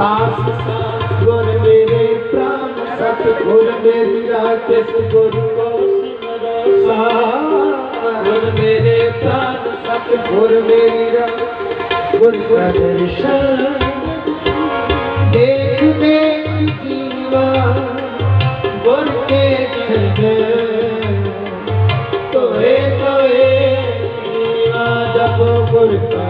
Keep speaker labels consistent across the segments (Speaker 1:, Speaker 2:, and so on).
Speaker 1: ਸਾਸ ਗੁਰ ਮੇਰੇ ਪ੍ਰਾਨ ਸਤ ਗੁਰ ਮੇਰੀ ਰਾਖਿਸ ਗੁਰ ਕੋ ਸਿਮਰੋ ਸਾਸ ਗੁਰ ਮੇਰੇ ਪ੍ਰਾਨ ਸਤ ਗੁਰ ਮੇਰੀ ਰਾਖਿਸ ਗੁਰ ਕਾ ਦੇਖ ਦੇਖ ਜੀਵਾ। ਗੁਰ ਕੇ ਚਰਨ ਤੋਏ ਤੋਏ ਜਪ ਗੁਰ ਕਾ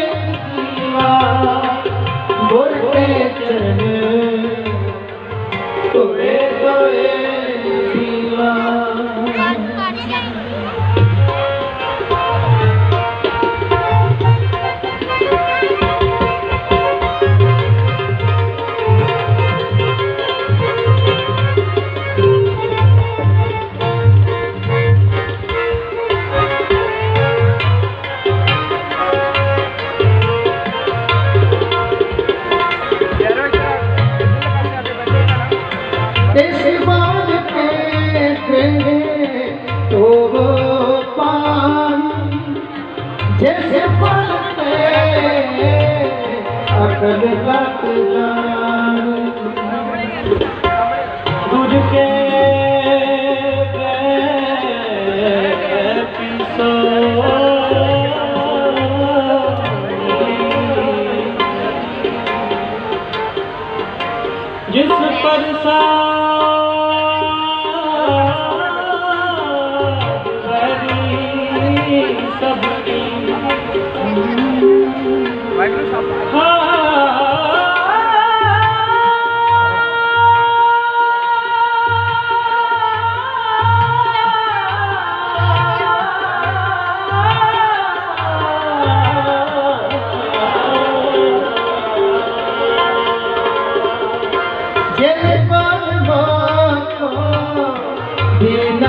Speaker 1: न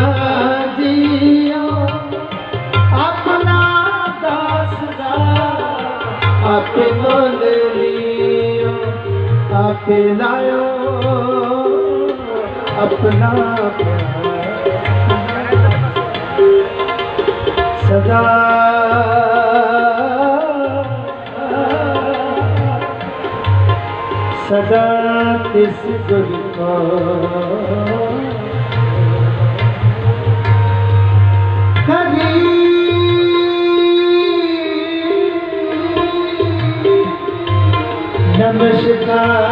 Speaker 1: दास नयो सदा सदा Namaskar.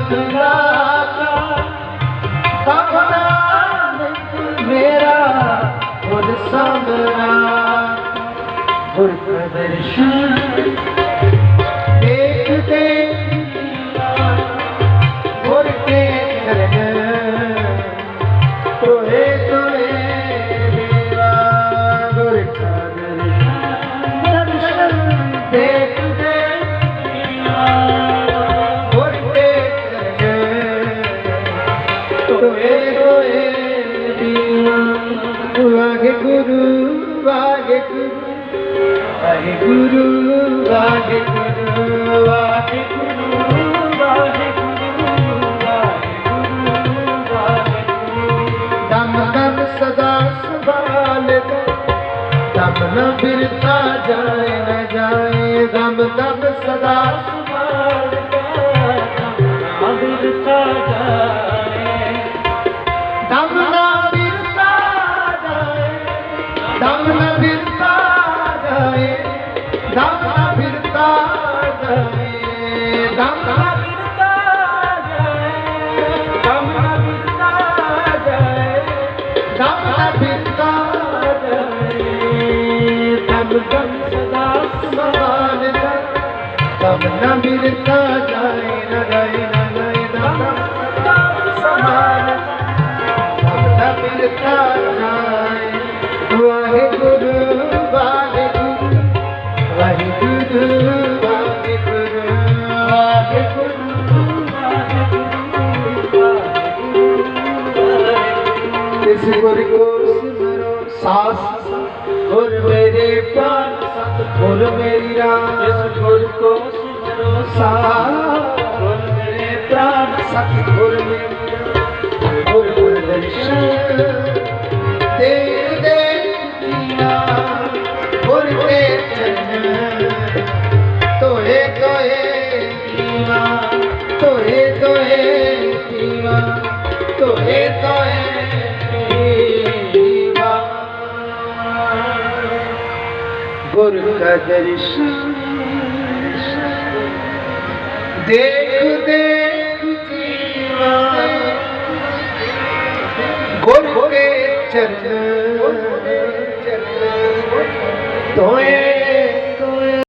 Speaker 1: ਦਮ ਨ ਬਿਰਤਾ ਜਾਏ, ਨ ਜਾਏ। ਦਮ ਦਮ ਸਦਾ ਸੰਭਾਲਦਾ ਦਮ ਬਿਰਤਾ ਜਾਏ। ਦਮ ਨ ਬਿਰਤਾ ਜਾਏ। ਦਮ ਨ ਬਿਰਤਾ ਜਾਏ। ਦਮ ਨ ਬਿਰਤਾ ਜਾਏ। دل মুরকো ভরসা বন্ধরে প্রাণ সাথী ধরবে বুলবুল দর্শন দেখ দেখ দুনিয়া ভরবে চন্দ্র তোহে তোহে দিমা তোহে তোহে দিমা তোহে তোহে गुर का दर्शन ਦੇਖ ਦੇਖ ਜੀਵਾ ਗੁਰ ਕੇ ਚਰਨ ਤੋਏ